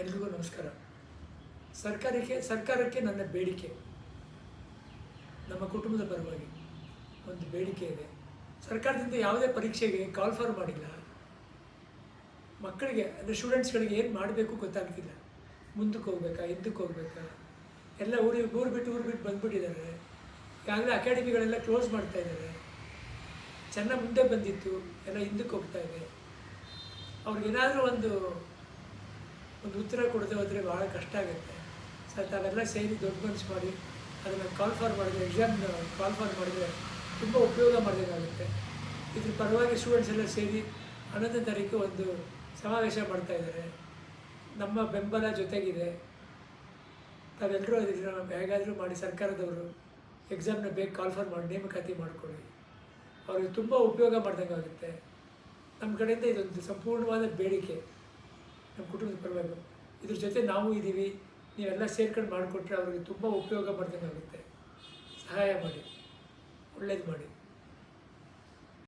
ಎಲ್ರಿಗೂ ನಮಸ್ಕಾರ. ಸರ್ಕಾರಕ್ಕೆ ಸರ್ಕಾರಕ್ಕೆ ನನ್ನ ಬೇಡಿಕೆ. ನಮ್ಮ ಕುಟುಂಬದ ಪರವಾಗಿ ಒಂದು ಬೇಡಿಕೆ ಇದೆ. ಸರ್ಕಾರದಿಂದ ಯಾವುದೇ ಪರೀಕ್ಷೆಗೆ ಕಾಲ್ ಫಾರ್ ಮಾಡಿಲ್ಲ. ಮಕ್ಕಳಿಗೆ, ಅಂದರೆ ಸ್ಟೂಡೆಂಟ್ಸ್ಗಳಿಗೆ ಏನು ಮಾಡಬೇಕು ಗೊತ್ತಾಗ್ತಿಲ್ಲ. ಮುಂದಕ್ಕೆ ಹೋಗ್ಬೇಕಾ, ಹಿಂದಕ್ಕೆ ಹೋಗ್ಬೇಕಾ? ಎಲ್ಲ ಊರಿಗೆ ಊರು ಬಿಟ್ಟು ಊರು ಬಿಟ್ಟು ಬಂದ್ಬಿಟ್ಟಿದ್ದಾರೆ. ಈಗಾಗಲೇ ಅಕಾಡೆಮಿಗಳೆಲ್ಲ ಕ್ಲೋಸ್ ಮಾಡ್ತಾ ಇದ್ದಾರೆ. ಚೆನ್ನಾಗಿ ಮುಂದೆ ಬಂದಿತ್ತು, ಎಲ್ಲ ಹಿಂದಕ್ಕೆ ಹೋಗ್ತಾ ಇದೆ. ಅವ್ರಿಗೇನಾದರೂ ಒಂದು ಒಂದು ಉತ್ತರ ಕೊಡದೆ ಹೋದರೆ ಭಾಳ ಕಷ್ಟ ಆಗುತ್ತೆ. ಸರ್ ತಾವೆಲ್ಲ ಸೇರಿ ದೊಡ್ಡ ಮನಸ್ಸು ಮಾಡಿ, ಅದನ್ನು ಕಾಲ್ಫಾರ್ ಮಾಡಿದ್ರೆ ಎಕ್ಸಾಮ್ ಕಾಲ್ ಫಾರ್ ಮಾಡಿದರೆ ತುಂಬ ಉಪಯೋಗ ಮಾಡಬೇಕಾಗುತ್ತೆ. ಇದ್ರ ಪರವಾಗಿ ಸ್ಟೂಡೆಂಟ್ಸ್ ಎಲ್ಲ ಸೇರಿ ಹನ್ನೊಂದನೇ ತಾರೀಕು ಒಂದು ಸಮಾವೇಶ ಮಾಡ್ತಾ ಇದ್ದಾರೆ. ನಮ್ಮ ಬೆಂಬಲ ಜೊತೆಗಿದೆ. ತಾವೆಲ್ಲರೂ ಅದನ್ನು ಹೇಗಾದರೂ ಮಾಡಿ ಸರ್ಕಾರದವರು ಎಕ್ಸಾಮ್ನ ಬೇಗ ಕಾಲ್ಫಾರ್ ಮಾಡಿ, ನೇಮಕಾತಿ ಮಾಡಿಕೊಳ್ಳಿ. ಅವ್ರಿಗೆ ತುಂಬ ಉಪಯೋಗ ಮಾಡ್ದಂಗೆ ಆಗುತ್ತೆ ನಮ್ಮ ಕಡೆಯಿಂದ ಇದೊಂದು ಸಂಪೂರ್ಣವಾದ ಬೇಡಿಕೆ. ನಮ್ಮ ಕುಟುಂಬದ ಪರವಾಗಿ. ಇದ್ರ ಜೊತೆ ನಾವು ಇದ್ದೀವಿ, ನೀವೆಲ್ಲ ಸೇರ್ಕೊಂಡು ಮಾಡಿಕೊಟ್ರೆ ಅವ್ರಿಗೆ ತುಂಬ ಉಪಯೋಗ ಮಾಡ್ದಂಗೆ ಸಹಾಯ ಮಾಡಿ, ಒಳ್ಳೇದು ಮಾಡಿ.